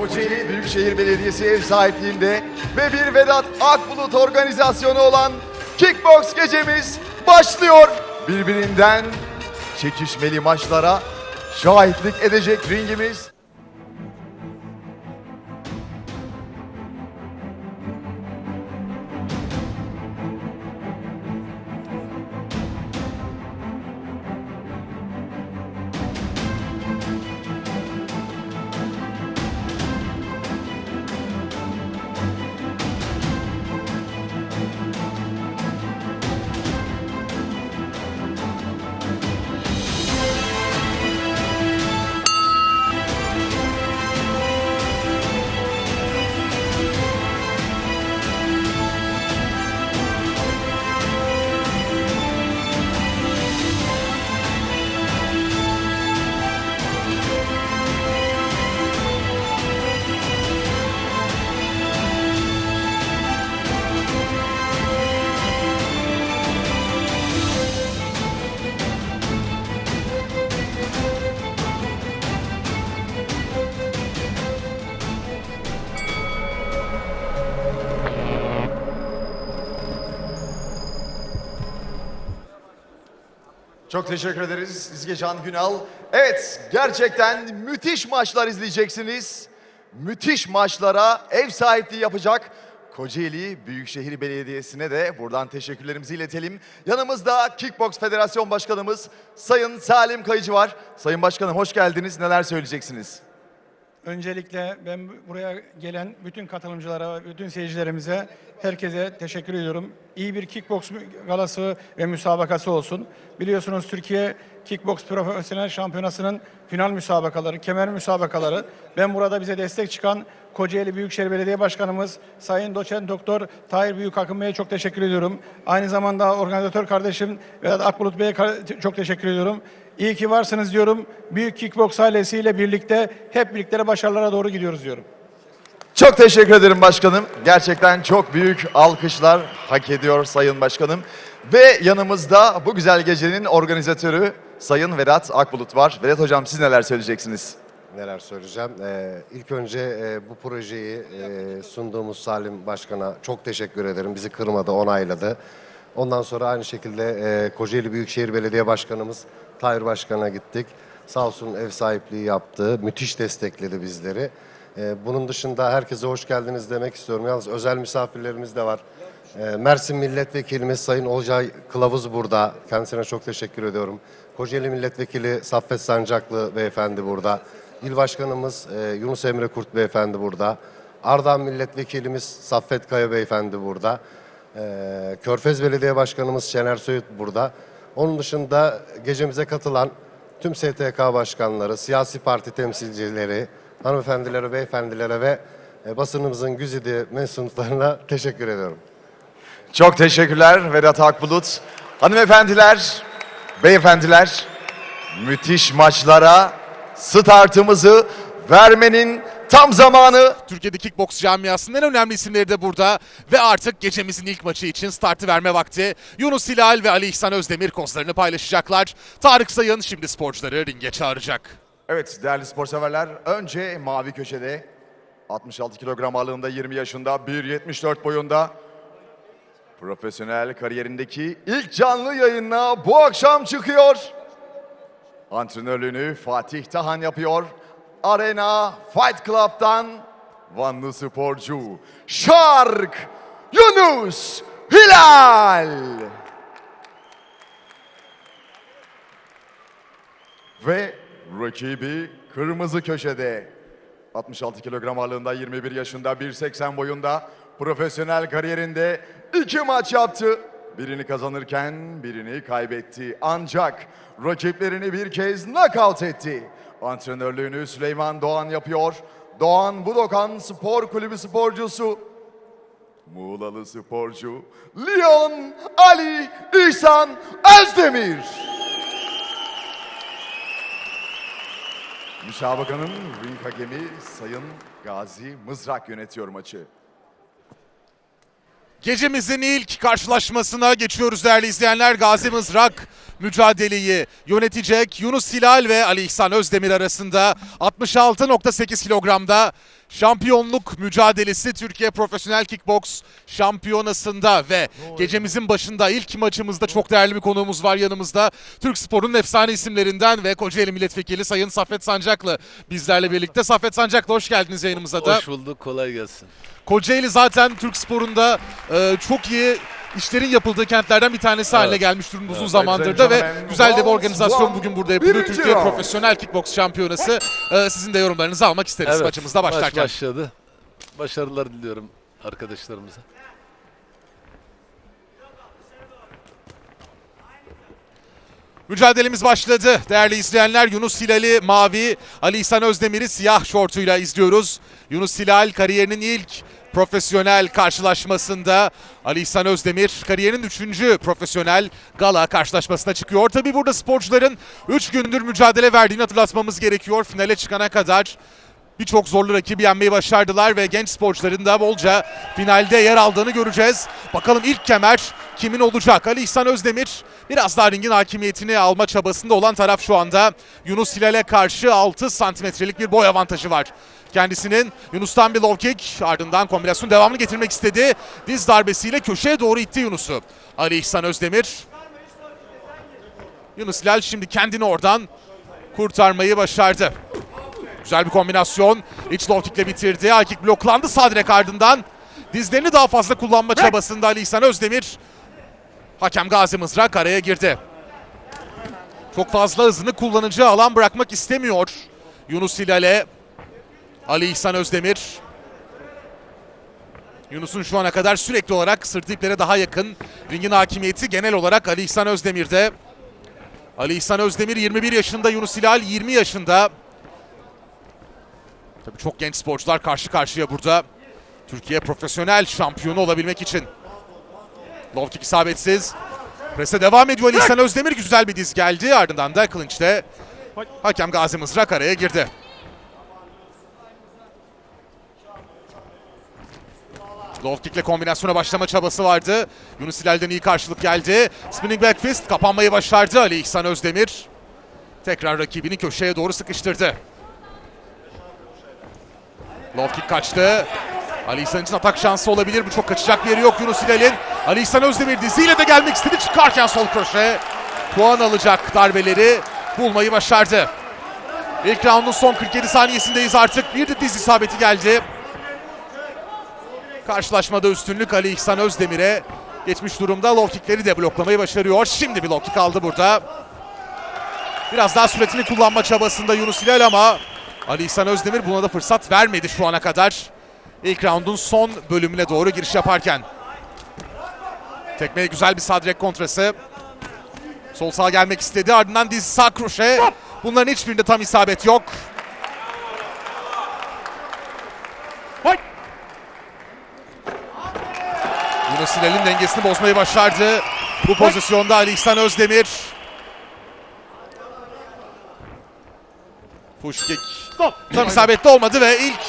Kocaeli Büyükşehir Belediyesi ev sahipliğinde ve bir Vedat Akbulut organizasyonu olan Kickbox gecemiz başlıyor. Birbirinden çekişmeli maçlara şahitlik edecek ringimiz. Çok teşekkür ederiz İzgecan Günal. Evet gerçekten müthiş maçlar izleyeceksiniz. Müthiş maçlara ev sahipliği yapacak Kocaeli Büyükşehir Belediyesi'ne de buradan teşekkürlerimizi iletelim. Yanımızda Kickbox Federasyon Başkanımız Sayın Salim Kayıcı var. Sayın Başkanım hoş geldiniz. Neler söyleyeceksiniz? Öncelikle ben buraya gelen bütün katılımcılara, bütün seyircilerimize, herkese teşekkür ediyorum. İyi bir kickbox galası ve müsabakası olsun. Biliyorsunuz Türkiye Kickbox Profesyonel Şampiyonası'nın final müsabakaları, kemer müsabakaları. Ben burada bize destek çıkan Kocaeli Büyükşehir Belediye Başkanımız Sayın Doçent Doktor Tahir Büyükakın Bey'e çok teşekkür ediyorum. Aynı zamanda organizatör kardeşim Vedat Akbulut Bey'e çok teşekkür ediyorum. İyi ki varsınız diyorum. Büyük Kickbox ailesiyle birlikte hep birlikte başarılara doğru gidiyoruz diyorum. Çok teşekkür ederim başkanım. Gerçekten çok büyük alkışlar hak ediyor Sayın Başkanım. Ve yanımızda bu güzel gecenin organizatörü Sayın Vedat Akbulut var. Vedat Hocam siz neler söyleyeceksiniz? Neler söyleyeceğim. Ee, ilk önce e, bu projeyi e, sunduğumuz Salim Başkan'a çok teşekkür ederim. Bizi kırmadı, onayladı. Ondan sonra aynı şekilde e, Kocaeli Büyükşehir Belediye Başkanımız Tahir Başkan'a gittik. Sağ olsun ev sahipliği yaptı. Müthiş destekledi bizleri. E, bunun dışında herkese hoş geldiniz demek istiyorum. Yalnız özel misafirlerimiz de var. E, Mersin Milletvekilimiz Sayın Olcay Kılavuz burada. Kendisine çok teşekkür ediyorum. Kocaeli Milletvekili Saffet Sancaklı beyefendi burada. İl Başkanımız e, Yunus Emre Kurt beyefendi burada. Ardahan Milletvekilimiz Saffet Kaya beyefendi burada. E, Körfez Belediye Başkanımız Şener Söğüt burada. Onun dışında gecemize katılan tüm STK başkanları, siyasi parti temsilcileri, hanımefendilere, beyefendilere ve e, basınımızın güzide mensuplarına teşekkür ediyorum. Çok teşekkürler Vedat Akbulut. Hanımefendiler, beyefendiler müthiş maçlara startımızı vermenin tam zamanı. Türkiye'de kickboks camiasının en önemli isimleri de burada ve artık gecemizin ilk maçı için startı verme vakti. Yunus Hilal ve Ali İhsan Özdemir kozlarını paylaşacaklar. Tarık Sayın şimdi sporcuları ringe çağıracak. Evet değerli spor severler önce mavi köşede 66 kilogram ağırlığında 20 yaşında 1.74 boyunda profesyonel kariyerindeki ilk canlı yayınına bu akşam çıkıyor. Antrenörlüğünü Fatih Tahan yapıyor. Arena Fight Club'dan Vanlı sporcu Şark Yunus Hilal. Ve rakibi kırmızı köşede. 66 kilogram ağırlığında 21 yaşında 1.80 boyunda profesyonel kariyerinde iki maç yaptı. Birini kazanırken birini kaybetti. Ancak rakiplerini bir kez knockout etti. Antrenörlüğünü Süleyman Doğan yapıyor. Doğan Budokan Spor Kulübü sporcusu. Muğlalı sporcu Leon Ali İhsan Özdemir. Müsabakanın ring hakemi Sayın Gazi Mızrak yönetiyor maçı. Gecemizin ilk karşılaşmasına geçiyoruz değerli izleyenler. Gazi Mızrak mücadeleyi yönetecek Yunus Hilal ve Ali İhsan Özdemir arasında 66.8 kilogramda şampiyonluk mücadelesi Türkiye Profesyonel Kickboks Şampiyonası'nda ve gecemizin başında ilk maçımızda çok değerli bir konuğumuz var yanımızda. Türk Spor'un efsane isimlerinden ve Kocaeli Milletvekili Sayın Saffet Sancaklı bizlerle birlikte. Saffet Sancaklı hoş geldiniz yayınımıza da. Hoş bulduk, kolay gelsin. Kocaeli zaten Türk sporunda e, çok iyi işlerin yapıldığı kentlerden bir tanesi haline gelmiş durumda uzun zamandır da ve güzel de bir organizasyon bugün burada yapılıyor. Türkiye round. Profesyonel Kickboks Şampiyonası. E, sizin de yorumlarınızı almak isteriz maçımızda başlarken. Maç başladı. Başarılar diliyorum arkadaşlarımıza. Mücadelemiz başladı. Değerli izleyenler Yunus Hilal'i mavi, Ali İhsan Özdemir'i siyah şortuyla izliyoruz. Yunus Hilal kariyerinin ilk profesyonel karşılaşmasında Ali İhsan Özdemir kariyerinin 3. profesyonel gala karşılaşmasına çıkıyor. Tabi burada sporcuların 3 gündür mücadele verdiğini hatırlatmamız gerekiyor. Finale çıkana kadar birçok zorlu rakibi yenmeyi başardılar ve genç sporcuların da bolca finalde yer aldığını göreceğiz. Bakalım ilk kemer kimin olacak? Ali İhsan Özdemir biraz daha ringin hakimiyetini alma çabasında olan taraf şu anda. Yunus Hilal'e karşı 6 santimetrelik bir boy avantajı var. Kendisinin Yunus'tan bir low kick ardından kombinasyon devamını getirmek istedi. Diz darbesiyle köşeye doğru itti Yunus'u. Ali İhsan Özdemir. Yunus Hilal şimdi kendini oradan kurtarmayı başardı. Güzel bir kombinasyon. İç low kickle bitirdi. Kick bloklandı sağ direk ardından. Dizlerini daha fazla kullanma çabasında Ali İhsan Özdemir. Hakem Gazi Mızrak araya girdi. Çok fazla hızını kullanıcı alan bırakmak istemiyor. Yunus Hilal'e Ali İhsan Özdemir. Yunus'un şu ana kadar sürekli olarak sırtı iplere daha yakın. Ringin hakimiyeti genel olarak Ali İhsan Özdemir'de. Ali İhsan Özdemir 21 yaşında, Yunus Hilal 20 yaşında. Tabii çok genç sporcular karşı karşıya burada. Türkiye profesyonel şampiyonu olabilmek için. Low kick isabetsiz. Prese devam ediyor Ali İhsan Özdemir. Güzel bir diz geldi. Ardından da clinch'te hakem Gazi Mızrak araya girdi. Low kick'le kombinasyona başlama çabası vardı. Yunus Hilal'den iyi karşılık geldi. Spinning back fist kapanmayı başardı Ali İhsan Özdemir. Tekrar rakibini köşeye doğru sıkıştırdı. Low kick kaçtı. Ali İhsan için atak şansı olabilir. Bu çok kaçacak bir yeri yok Yunus Hilal'in. Ali İhsan Özdemir diziyle de gelmek istedi. Çıkarken sol köşe. Puan alacak darbeleri bulmayı başardı. İlk roundun son 47 saniyesindeyiz artık. Bir de diz isabeti geldi. Karşılaşmada üstünlük Ali İhsan Özdemir'e geçmiş durumda. Low kickleri de bloklamayı başarıyor. Şimdi bir low kick aldı burada. Biraz daha süretini kullanma çabasında Yunus Hilal ama Ali İhsan Özdemir buna da fırsat vermedi şu ana kadar. İlk roundun son bölümüne doğru giriş yaparken. Tekmeye güzel bir sadrek kontrası. Sol sağa gelmek istedi. Ardından diz sağ kroşe. Bunların hiçbirinde tam isabet yok. Yunus Hilal'in dengesini bozmayı başardı. Bu pozisyonda Ali İhsan Özdemir. Push kick. Tam isabetli olmadı ve ilk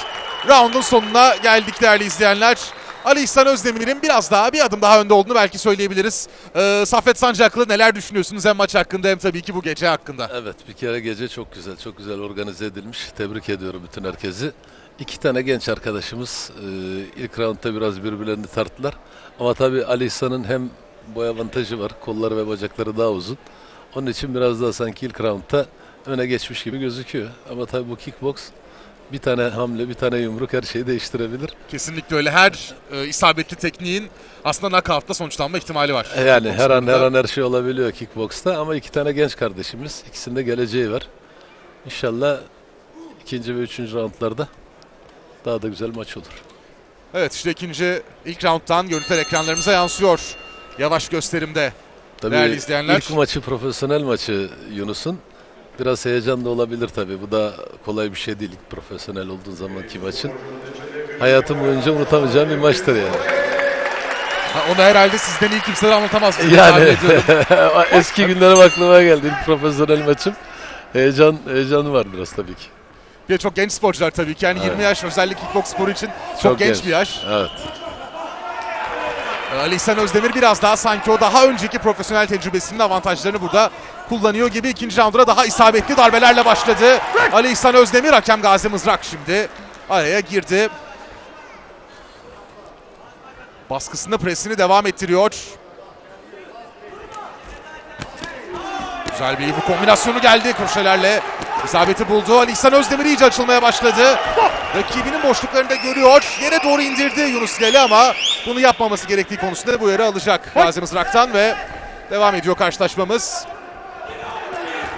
roundun sonuna geldik değerli izleyenler. Ali İhsan Özdemir'in biraz daha bir adım daha önde olduğunu belki söyleyebiliriz. Ee, Saffet Sancaklı neler düşünüyorsunuz hem maç hakkında hem tabii ki bu gece hakkında? Evet, bir kere gece çok güzel, çok güzel organize edilmiş. Tebrik ediyorum bütün herkesi. İki tane genç arkadaşımız e, ilk roundda biraz birbirlerini tarttılar. Ama tabii Ali İhsan'ın hem boy avantajı var, kolları ve bacakları daha uzun. Onun için biraz daha sanki ilk roundda öne geçmiş gibi gözüküyor. Ama tabii bu kickbox bir tane hamle, bir tane yumruk her şeyi değiştirebilir. Kesinlikle öyle. Her e, isabetli tekniğin aslında knockout'ta sonuçlanma ihtimali var. E Yani her an her an her şey olabiliyor kickboksta ama iki tane genç kardeşimiz. ikisinde geleceği var. İnşallah ikinci ve üçüncü roundlarda daha da güzel maç olur. Evet işte ikinci ilk round'dan görüntüler ekranlarımıza yansıyor. Yavaş gösterimde. Tabii Değerli izleyenler. ilk maçı profesyonel maçı Yunus'un. Biraz heyecan da olabilir tabii. Bu da kolay bir şey değil ilk profesyonel olduğun zamanki maçın. Hayatım boyunca unutamayacağım bir maçtır yani. Ha, onu herhalde sizden iyi kimse de anlatamaz. Yani eski günlerim aklıma geldi ilk profesyonel maçım. Heyecan heyecanı var biraz tabii ki. Bir de çok genç sporcular tabii ki. Yani 20 yaş özellikle kickbox sporu için çok, genç, bir yaş. Evet. Ali İhsan Özdemir biraz daha sanki o daha önceki profesyonel tecrübesinin avantajlarını burada kullanıyor gibi. ikinci rounda daha isabetli darbelerle başladı. Ali İhsan Özdemir, hakem Gazi Mızrak şimdi araya girdi. Baskısını, presini devam ettiriyor. Güzel bir yumruk kombinasyonu geldi kroşelerle. İsabeti buldu. Ali İhsan Özdemir iyice açılmaya başladı. Rakibinin boşluklarını da görüyor. Yere doğru indirdi Yunus Hilali ama bunu yapmaması gerektiği konusunda bu uyarı alacak Gazi Mızrak'tan ve devam ediyor karşılaşmamız.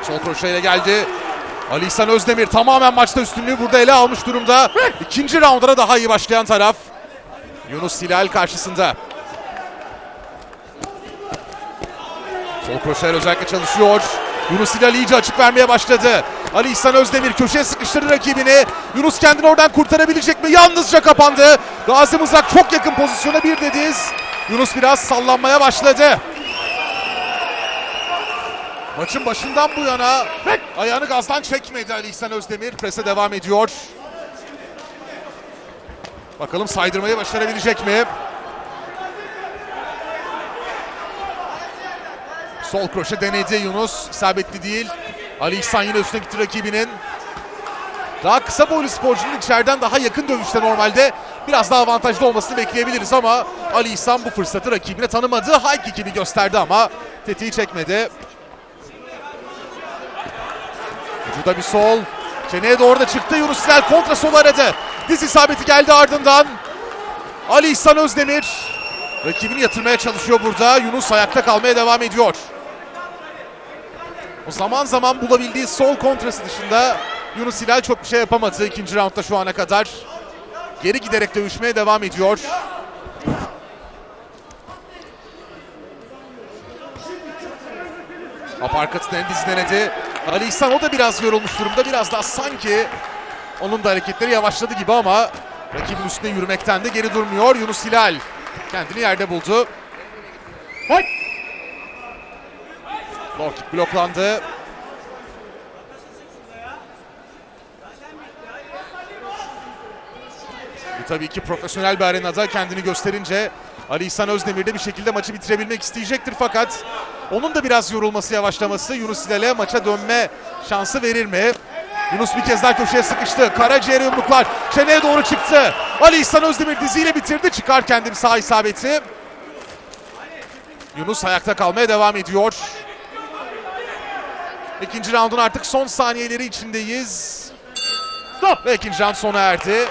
Sol kroşeyle geldi. Ali İhsan Özdemir tamamen maçta üstünlüğü burada ele almış durumda. İkinci raundlara daha iyi başlayan taraf. Yunus Hilal karşısında. Sol kroşeler özellikle çalışıyor. Yunus Hilal iyice açık vermeye başladı. Ali İhsan Özdemir köşeye sıkıştırdı rakibini. Yunus kendini oradan kurtarabilecek mi? Yalnızca kapandı. Gazi Mızrak çok yakın pozisyona bir dediz. Yunus biraz sallanmaya başladı. Maçın başından bu yana ayağını gazdan çekmedi Ali İhsan Özdemir. Prese devam ediyor. Bakalım saydırmayı başarabilecek mi? Sol kroşe denedi Yunus. İsabetli değil. Ali İhsan yine üstüne gitti rakibinin. Daha kısa boylu sporcunun içeriden daha yakın dövüşte normalde biraz daha avantajlı olmasını bekleyebiliriz ama Ali İhsan bu fırsatı rakibine tanımadı. High gibi gösterdi ama tetiği çekmedi. Vücuda bir sol. Çeneye doğru da çıktı. Yunus Hilal kontra sol aradı. Diz isabeti geldi ardından. Ali İhsan Özdemir rakibini yatırmaya çalışıyor burada. Yunus ayakta kalmaya devam ediyor. O zaman zaman bulabildiği sol kontrası dışında Yunus Hilal çok bir şey yapamadı ikinci roundda şu ana kadar. Geri giderek dövüşmeye devam ediyor. Aparkatın en dizi denedi. Ali İhsan o da biraz yorulmuş durumda. Biraz daha sanki onun da hareketleri yavaşladı gibi ama rakibin üstüne yürümekten de geri durmuyor. Yunus Hilal kendini yerde buldu. Low kick bloklandı. Bu tabii ki profesyonel bir arenada kendini gösterince Ali İhsan Özdemir de bir şekilde maçı bitirebilmek isteyecektir fakat onun da biraz yorulması, yavaşlaması Yunus Hilal'e maça dönme şansı verir mi? Yunus bir kez daha köşeye sıkıştı. Karaciğer yumruklar çeneye doğru çıktı. Ali İhsan Özdemir diziyle bitirdi. Çıkar kendim sağ isabeti. Yunus ayakta kalmaya devam ediyor. İkinci raundun artık son saniyeleri içindeyiz. Stop. Ve ikinci round sona erdi.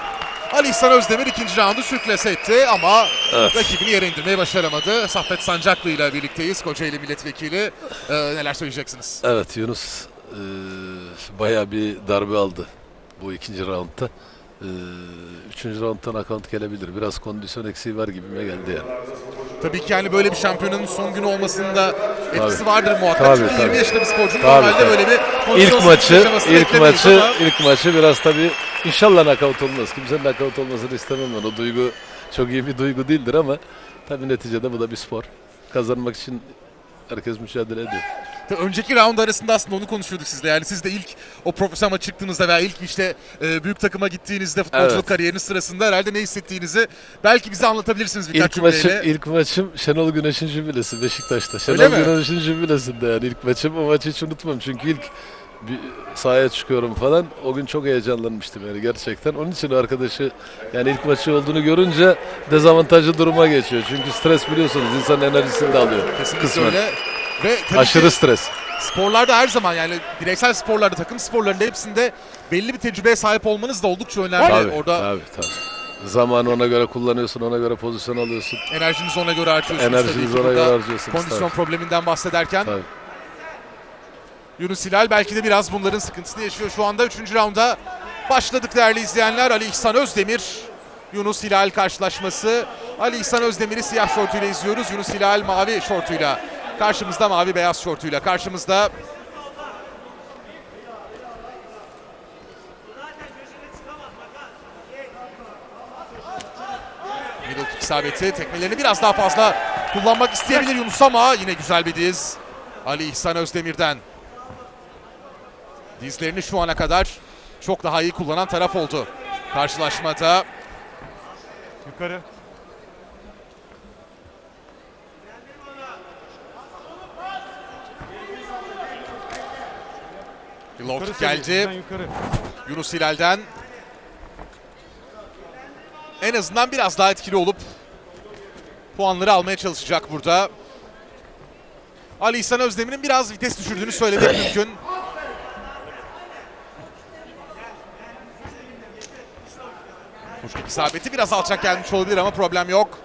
Ali İhsan Özdemir ikinci roundu sürklese etti ama rakibini yere indirmeyi başaramadı. Saffet Sancaklı ile birlikteyiz. Kocaeli Milletvekili. Ee, neler söyleyeceksiniz? Evet Yunus e, bayağı bir darbe aldı bu ikinci roundda. E, üçüncü rounddan akant gelebilir. Biraz kondisyon eksiği var gibime geldi yani. Tabii ki yani böyle bir şampiyonanın son günü olmasında etkisi Tabii. vardır muhakkak. Tabii, Çünkü 20 tabii. yaşında bir sporcunun Tabii, normalde tabii. böyle bir İlk maçı, ilk maçı, ama- ilk maçı biraz tabii inşallah nakavt olmaz. Kimsenin nakavt olmasını istemem ben. O duygu çok iyi bir duygu değildir ama tabii neticede bu da bir spor. Kazanmak için herkes mücadele ediyor. Önceki round arasında aslında onu konuşuyorduk sizle. Yani siz de ilk o profesyonel çıktığınızda veya ilk işte e, büyük takıma gittiğinizde futbolculuk Evet. kariyeriniz sırasında herhalde ne hissettiğinizi belki bize anlatabilirsiniz birkaç İlk maçım, cümleyle. ilk maçım Şenol Güneş'in jübilesi Beşiktaş'ta. Şenol? Güneş'in jübilesinde yani ilk maçım. O maçı hiç unutmam çünkü ilk bir sahaya çıkıyorum falan. O gün çok heyecanlanmıştım yani gerçekten. Onun için arkadaşı yani ilk maçı olduğunu görünce dezavantajlı duruma geçiyor. Çünkü stres biliyorsunuz insanın enerjisini de alıyor. Kesinlikle kısmen. öyle. Ve Aşırı ki stres. sporlarda her zaman yani bireysel sporlarda, takım sporlarında hepsinde belli bir tecrübeye sahip olmanız da oldukça önemli. Tabii, Orada tabii, tabii. Zamanı ona göre kullanıyorsun, ona göre pozisyon alıyorsun. enerjinizi ona göre harcıyorsunuz. Enerjinizi ona göre harcıyorsunuz, Kondisyon tabii. probleminden bahsederken. Tabii. Yunus Hilal belki de biraz bunların sıkıntısını yaşıyor şu anda. Üçüncü raunda başladık değerli izleyenler. Ali İhsan Özdemir, Yunus Hilal karşılaşması. Ali İhsan Özdemir'i siyah şortuyla izliyoruz. Yunus Hilal mavi şortuyla. Karşımızda mavi beyaz şortuyla. Karşımızda Middle kick isabeti. Tekmelerini biraz daha fazla kullanmak isteyebilir Yunus ama yine güzel bir diz. Ali İhsan Özdemir'den. Dizlerini şu ana kadar çok daha iyi kullanan taraf oldu. Karşılaşmada Yukarı. Seviye, geldi. Yunus Hilal'den. En azından biraz daha etkili olup puanları almaya çalışacak burada. Ali İhsan Özdemir'in biraz vites düşürdüğünü söylemek mümkün. Kuşluk isabeti biraz alçak gelmiş olabilir ama problem yok.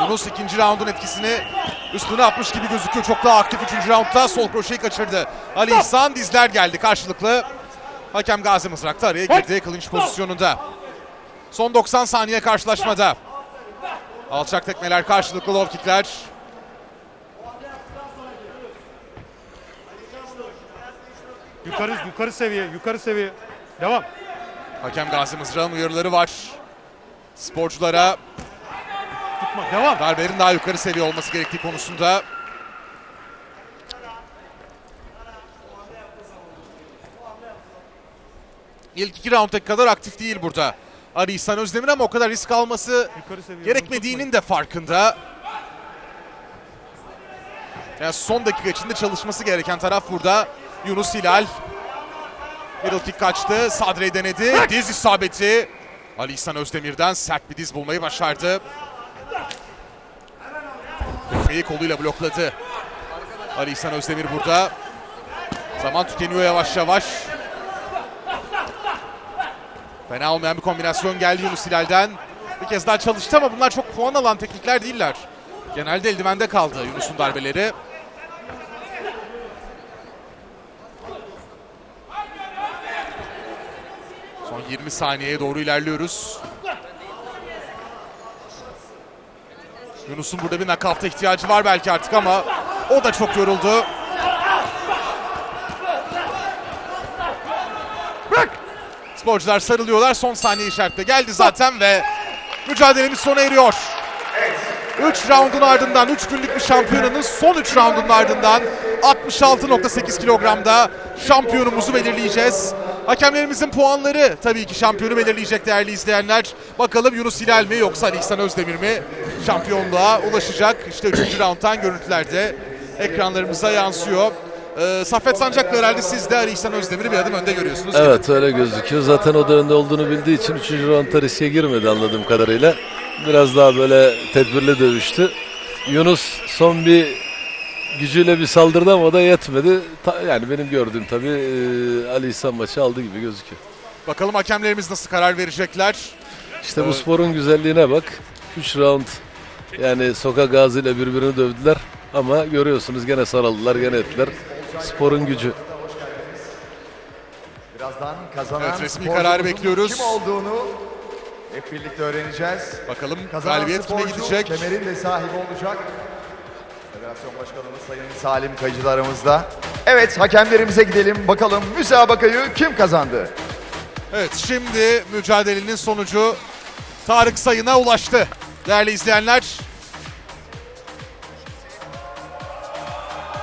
Yunus ikinci raundun etkisini üstüne atmış gibi gözüküyor. Çok daha aktif üçüncü roundda sol kroşeyi kaçırdı. Ali İhsan dizler geldi karşılıklı. Hakem Gazi Mızrak da araya girdi kılınç pozisyonunda. Son 90 saniye karşılaşmada. Alçak tekmeler karşılıklı low kickler. Yukarı, yukarı seviye, yukarı seviye. Devam. Hakem Gazi Mızrak'ın uyarıları var. Sporculara Tutma, devam. darbelerin daha yukarı seviye olması gerektiği konusunda. İlk iki round'a kadar aktif değil burada. Ali İhsan Özdemir ama o kadar risk alması gerekmediğinin de farkında. Yani son dakika içinde çalışması gereken taraf burada. Yunus Hilal. Middle kick kaçtı. Sadre'yi denedi. Diz isabeti. Ali İhsan Özdemir'den sert bir diz bulmayı başardı. Tekmeyi koluyla blokladı. Ali İhsan Özdemir burada. Zaman tükeniyor yavaş yavaş. Fena olmayan bir kombinasyon geldi Yunus Hilal'den. Bir kez daha çalıştı ama bunlar çok puan alan teknikler değiller. Genelde eldivende kaldı Yunus'un darbeleri. Son 20 saniyeye doğru ilerliyoruz. Yunus'un burada bir nakavta ihtiyacı var belki artık ama o da çok yoruldu. Sporcular sarılıyorlar. Son saniye işaretle geldi zaten ve mücadelemiz sona eriyor. 3 roundun ardından 3 günlük bir şampiyonanın son 3 roundun ardından 66.8 kilogramda şampiyonumuzu belirleyeceğiz. Hakemlerimizin puanları tabii ki şampiyonu belirleyecek değerli izleyenler. Bakalım Yunus Hilal mi yoksa Ali İhsan Özdemir mi şampiyonluğa ulaşacak. İşte 3. rounddan görüntülerde ekranlarımıza yansıyor. Ee, Saffet Sancak'la herhalde siz de Ali İhsan Özdemir'i bir adım önde görüyorsunuz. Evet öyle gözüküyor. Zaten o da önde olduğunu bildiği için 3. roundda riske girmedi anladığım kadarıyla. Biraz daha böyle tedbirli dövüştü. Yunus son bir gücüyle bir saldırdı ama o da yetmedi. Ta- yani benim gördüğüm tabii e, Ali İhsan maçı aldı gibi gözüküyor. Bakalım hakemlerimiz nasıl karar verecekler. İşte bu sporun güzelliğine bak. 3 round yani sokak gazıyla birbirini dövdüler. Ama görüyorsunuz gene sarıldılar gene ettiler. Sporun gücü. Birazdan kazanan Evet, resmi kararı bekliyoruz. Kim olduğunu hep birlikte öğreneceğiz. Bakalım Kazanan galibiyet kime sporcu gidecek? kemerin de sahibi olacak. Federasyon Başkanımız Sayın Salim Kayıcı da aramızda. Evet hakemlerimize gidelim. Bakalım müsabakayı kim kazandı? Evet şimdi mücadelenin sonucu Tarık sayına ulaştı. Değerli izleyenler.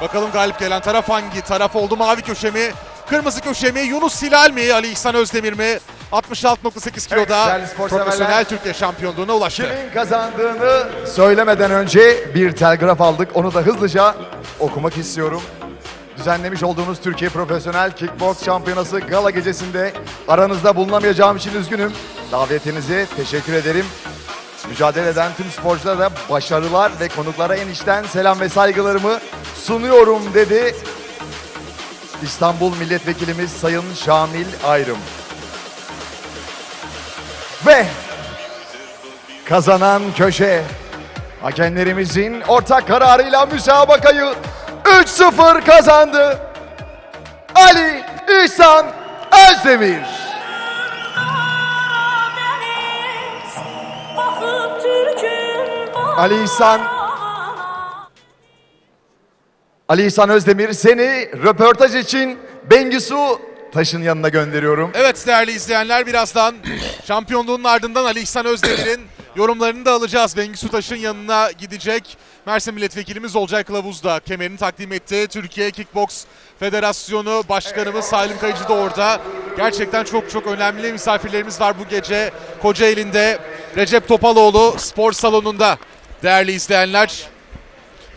Bakalım galip gelen taraf hangi taraf oldu? Mavi köşe mi? Kırmızı köşe mi? Yunus Hilal mi? Ali İhsan Özdemir mi? 66.8 kiloda spor profesyonel. Türkiye şampiyonluğuna ulaştı. Kimin kazandığını söylemeden önce bir telgraf aldık. Onu da hızlıca okumak istiyorum. Düzenlemiş olduğunuz Türkiye Profesyonel Kickbox Şampiyonası gala gecesinde aranızda bulunamayacağım için üzgünüm. Davetinize teşekkür ederim. Mücadele eden tüm sporculara da başarılar ve konuklara en içten selam ve saygılarımı sunuyorum dedi. İstanbul Milletvekilimiz Sayın Şamil Ayrım. Ve kazanan köşe hakemlerimizin ortak kararıyla müsabakayı 3-0 kazandı. Ali İhsan Özdemir. Ali İhsan Ali İhsan Özdemir seni röportaj için Bengisu Taş'ın yanına gönderiyorum. Evet değerli izleyenler birazdan şampiyonluğun ardından Ali İhsan Özdemir'in yorumlarını da alacağız. Bengisu Taş'ın yanına gidecek. Mersin Milletvekilimiz Olcay Kılavuz da kemerini takdim etti. Türkiye Kickbox Federasyonu Başkanımız Salim Kayıcı da orada. Gerçekten çok çok önemli misafirlerimiz var bu gece. Kocaeli'nde Recep Topaloğlu spor salonunda değerli izleyenler.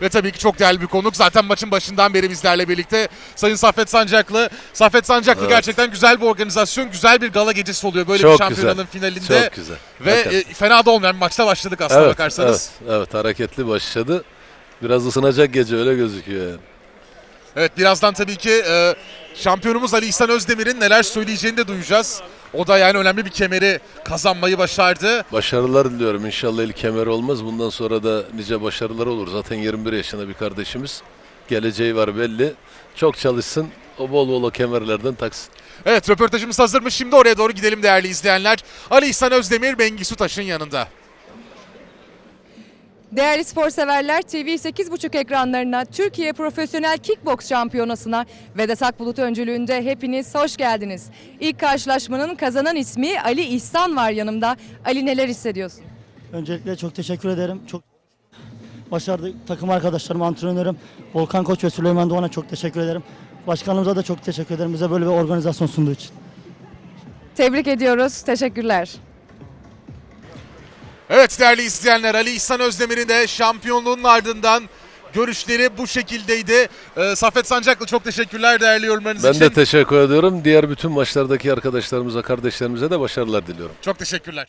Ve tabii ki çok değerli bir konuk. Zaten maçın başından beri bizlerle birlikte Sayın Saffet Sancaklı. Saffet Sancaklı Evet. gerçekten güzel bir organizasyon, güzel bir gala gecesi oluyor böyle bir Çok şampiyonanın güzel. finalinde. Çok güzel. Ve Hakikaten. e, fena da olmayan bir maçta başladık aslında evet, bakarsanız. Evet, evet, hareketli başladı. Biraz ısınacak gece öyle gözüküyor yani. Evet birazdan tabii ki e, şampiyonumuz Ali İhsan Özdemir'in neler söyleyeceğini de duyacağız. O da yani önemli bir kemeri kazanmayı başardı. Başarılar diliyorum. İnşallah ilk kemer olmaz. Bundan sonra da nice başarılar olur. Zaten 21 yaşında bir kardeşimiz. Geleceği var belli. Çok çalışsın. O bol bol o kemerlerden taksın. Evet röportajımız hazırmış. Şimdi oraya doğru gidelim değerli izleyenler. Ali İhsan Özdemir Bengisu Taş'ın yanında. Değerli spor severler TV 8.5 ekranlarına Türkiye Profesyonel Kickboks Şampiyonası'na Vedat Akbulut öncülüğünde hepiniz hoş geldiniz. İlk karşılaşmanın kazanan ismi Ali İhsan var yanımda. Ali neler hissediyorsun? Öncelikle çok teşekkür ederim. Çok başardı takım arkadaşlarım, antrenörüm Volkan Koç ve Süleyman Doğan'a çok teşekkür ederim. Başkanımıza da çok teşekkür ederim bize böyle bir organizasyon sunduğu için. Tebrik ediyoruz. Teşekkürler. Evet değerli izleyenler Ali İhsan Özdemir'in de şampiyonluğunun ardından görüşleri bu şekildeydi. Ee, Saffet Sancaklı çok teşekkürler değerli yorumlarınız Ben için. de teşekkür ediyorum. Diğer bütün maçlardaki arkadaşlarımıza, kardeşlerimize de başarılar diliyorum. çok teşekkürler.